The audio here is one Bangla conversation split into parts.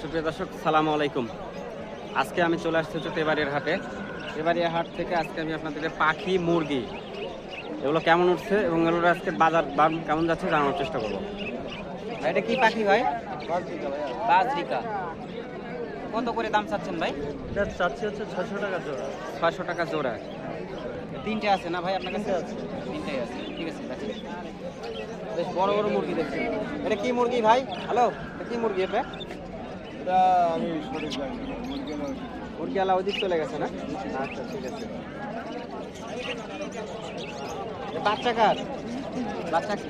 সুপ্রিয় দর্শক সালাম আলাইকুম। আজকে আমি চলে আসছি হচ্ছে তেবাড়িয়ার হাটে। তেবাড়িয়া হাট থেকে আজকে আমি আপনাদেরকে পাখি মুরগি এগুলো কেমন উঠছে এবং এগুলোর আজকে বাজার দাম কেমন যাচ্ছে জানানোর চেষ্টা করব। ভাই এটা কি পাখি ভাই? বাজরিকা। কত করে দাম চাচ্ছেন ভাই? এটা চাচ্ছি হচ্ছে ছশো টাকা জোড়া। ছয়শো টাকা জোড়া। তিনটে আছে না ভাই আপনার কাছে? তিনটাই আছে। ঠিক আছে বেশ বড় বড় মুরগি দেখছি। এটা কি মুরগি ভাই? হ্যালো এটা কি মুরগি এটা এটা আমি সঠিক জানি মুরগি আলা ওদিক চলে গেছে না? আচ্ছা ঠিক আছে। বাচ্চা কার? বাচ্চা কি?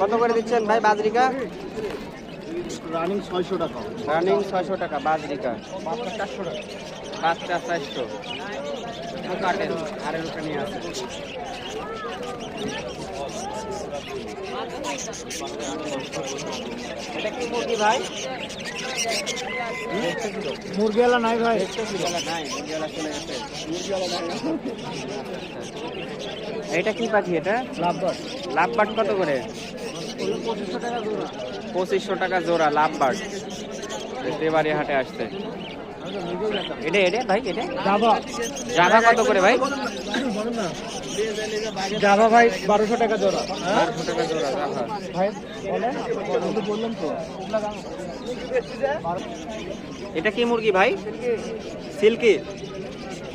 কত করে দিচ্ছেন ভাই বাজরিকা? রানিং ছয়শো টাকা। রানিং ছয়শো টাকা বাজরিকা বাচ্চা চারশো। টাকা বাচ্চা চারশো কাটেন আর ওটা নিয়ে আসে। এটা কি মুরগি ভাই? মুরগিওয়ালা নাই ভাই। মুরগিওয়ালা নাই মুরগিওয়ালা চলে গেছে। এটা কি পাখি এটা? লাভবার লাভবার্ড কত করে? পঁচিশশো টাকা পঁচিশশো টাকা জোড়া লাভবার্ড দেবাড়ি হাটে আসছে এটা এটা ভাই এটা? জাভা। জাভা কত করে ভাই? জাভা ভাই বারোশো টাকা জোড়া। বারোশো টাকা জোড়া জাভা। ভাই বললাম তো। এটা কি মুরগি ভাই? সিল্কি।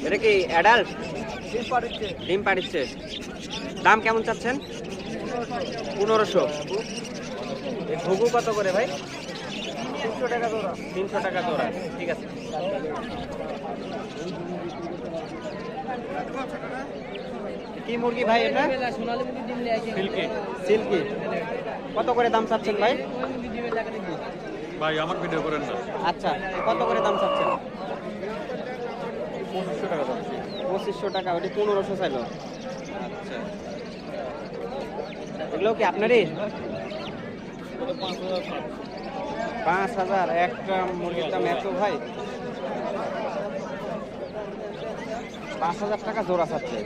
এটা কি অ্যাডাল্ট ডিম পাড়িচ্ছে। দাম কেমন চাচ্ছেন? পনেরোশো। এই ঘুঘু কত করে ভাই? তিনশো টাকা জোড়া। তিনশো টাকা জোড়া। ঠিক আছে। কি মুরগি ভাই এটা? সিল্কি। সিল্কি। কত করে দাম চাচ্ছেন ভাই? ভাই আমার ভিডিও করেন না। আচ্ছা কত করে দাম চাচ্ছেন? পঁচিশশো টাকা পঁচিশশো টাকা ওটি পনেরোশো চাইল। এগুলো কি আপনারই? পাঁচ হাজার। একটা মুরগির দাম এত ভাই? পাঁচ হাজার টাকা জোড়া চাচ্ছে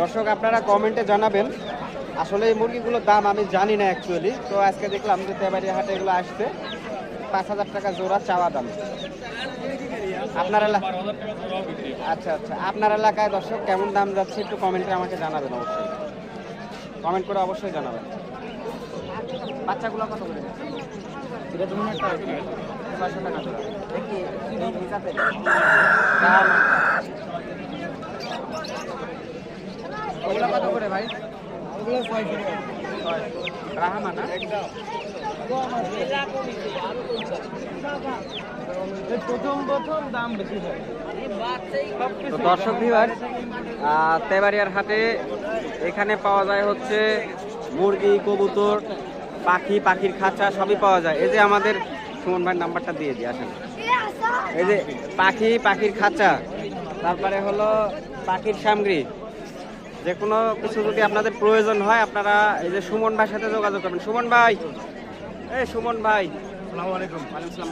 দর্শক, আপনারা কমেন্টে জানাবেন। আসলে এই মুরগিগুলোর দাম আমি জানি না অ্যাকচুয়ালি তো আজকে দেখলাম যে তেবাড়ি হাটে এগুলো আসছে। পাঁচ হাজার টাকা জোড়া চাওয়া দাম। আপনার এলাকা আচ্ছা আচ্ছা। আপনার এলাকায় দর্শক কেমন দাম যাচ্ছে একটু কমেন্টে আমাকে জানাবেন অবশ্যই। কমেন্ট করে অবশ্যই জানাবেন। বাচ্চাগুলো কত করে? এটা তুমি একটা ছয়শো টাকা দেখি। ওগুলো কত করে ভাই? ওগুলো ছয়শো টাকা। রাহামা না? প্রথম প্রথম দাম বেশি হয়। তো দর্শক ভিউয়ার তেবাড়িয়ার হাটে এখানে পাওয়া যায় হচ্ছে মুরগি কবুতর পাখি, পাখির খাঁচা সবই পাওয়া যায়। এই যে আমাদের সুমন ভাইয়ের নাম্বারটা দিয়ে দিই, আসেন। এই যে পাখি, পাখির খাঁচা, তারপরে হলো পাখির সামগ্রী। যে কোনো কিছু যদি আপনাদের প্রয়োজন হয়, আপনারা এই যে সুমন ভাইয়ের সাথে যোগাযোগ করবেন। সুমন ভাই, এই সুমন ভাই। আসসালামু আলাইকুম।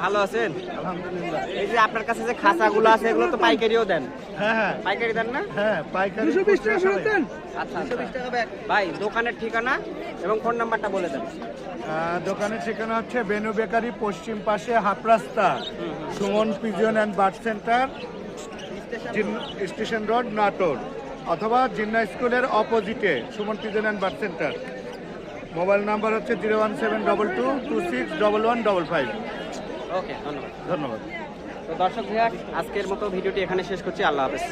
ভালো আছেন? আলহামদুলিল্লাহ। এই যে আপনার কাছে যে খাঁচাগুলো আছে এগুলো তো পাইকারিও দেন। হ্যাঁ হ্যাঁ। পাইকারি দেন না? হ্যাঁ পাইকারি সবাই। আচ্ছা আচ্ছা। ভাই দোকানের ঠিকানা এবং ফোন নাম্বারটা বলে দেন। দোকানের ঠিকানা হচ্ছে বেনু বেকারি পশ্চিম পাশে হাফ রাস্তা Suman pigeon and bird centre station road Natore. অথবা জিন্না স্কুলের অপোজিটে Suman pigeon and bird centre. Mobile number হচ্ছে zero one seven double two two six double one double five. Okay ধন্যবাদ। ধন্যবাদ। তো দর্শক ভাইয়া আজকের মতো ভিডিওটি এখানে শেষ করছি। আল্লাহ হাফেজ।